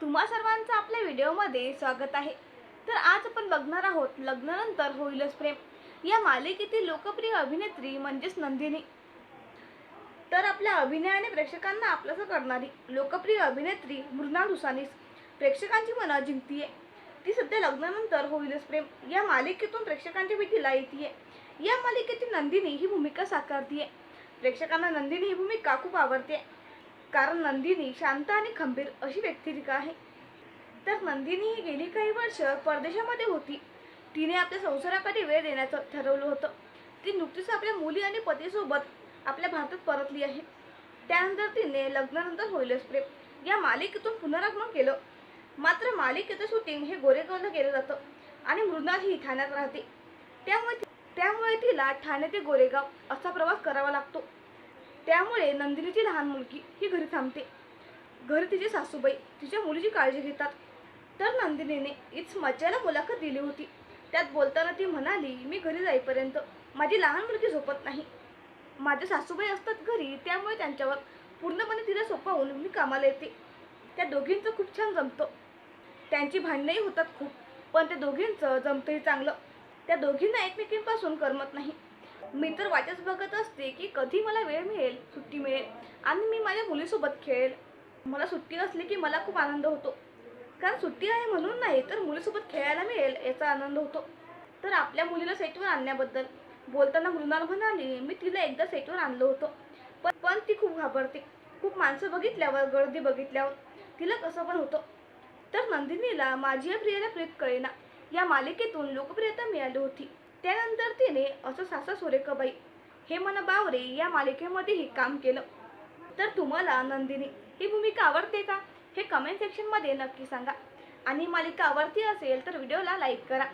तुम्हा सर्वांचं आपल्या व्हिडिओमध्ये स्वागत आहे. तर आज आपण बघणार आहोत लग्नानंतर होईलच प्रेम. या मालिकेतील लोकप्रिय अभिनेत्री म्हणजेच नंदिनी. तर आपल्या अभिनयाने प्रेक्षकांना आपलंसं करणारी लोकप्रिय अभिनेत्री मृणाल दुसानीस प्रेक्षकांची मनं जिंकतीये. ती सध्या लग्नानंतर होईलच प्रेम. या मालिकेतून प्रेक्षकांच्या भेटीला येते या मालिकेतील नंदिनी ही भूमिका साकारतीये. प्रेक्षकांना नंदिनी ही भूमिका खूप आवडते कारण नंदिनी शांत आणि खंबीर अशी व्यक्तिरेखा आहे. तर नंदिनी ही गेली काही वर्ष परदेशामध्ये होती. तिने आपल्या संसाराकडे वेळ देण्याचं ठरवलं होतं. ती नुकतीच आपल्या मुली आणि पतीसोबत आपल्या भारतात परतली आहे. त्यानंतर तिने लग्नानंतर होईलच प्रेम. या मालिकेतून पुनरागमन केलं. मात्र मालिकेचं शूटिंग हे गोरेगावला केलं जातं आणि मृणाल ही ठाण्यात राहते. त्यामुळे त्यामुळे तिला ठाणे ते गोरेगाव असा प्रवास करावा त्यामुळे नंदिनीची लहान मुलगी ही घरी थांबते. घरी तिची सासूबाई तिच्या मुलीची काळजी घेतात. तर नंदिनीने इच मज्जाला मुलाखत दिली होती. त्यात बोलताना ती म्हणाली मी घरी जाईपर्यंत माझी लहान मुलगी झोपत नाही. माझ्या सासूबाई असतात घरी त्यामुळे त्यांच्यावर पूर्णपणे तिला सोपवून मी कामाला येते. त्या दोघींचं खूप छान जमतं. त्यांची भांडणंही होतात खूप पण त्या दोघींचं जमतंही चांगलं. त्या दोघींना एकमेकींपासून करमत नाही. मी तर वाटच बघत असते की कधी मला वेळ मिळेल सुट्टी मिळेल आणि मी माझ्या मुलीसोबत खेळेल. मला सुट्टी असली की मला खूप आनंद होतो. कारण सुट्टी आहे म्हणून नाही तर मुलीसोबत खेळायला मिळेल याचा आनंद होतो. तर आपल्या मुलीला सेटवर आणण्याबद्दल बोलताना मृणाल म्हणाली मी तिला एकदा सेटवर आणलं होतं पण पण ती खूप घाबरते. खूप माणसं बघितल्यावर गर्दी बघितल्यावर तिला कसं पण होतं. तर नंदिनीला माझी या प्रियाला प्रीत कळेना. या मालिकेतून लोकप्रियता मिळाली होती. त्यानंतर तिने असं सासा सुरेखाबाई हे मन बावरे या मालिकेमध्येही काम केलं. तर तुम्हाला नंदिनी ही भूमिका आवडते का? हे कमेंट सेक्शनमध्ये नक्की सांगा. आणि मालिका आवडती असेल तर व्हिडिओला लाईक करा.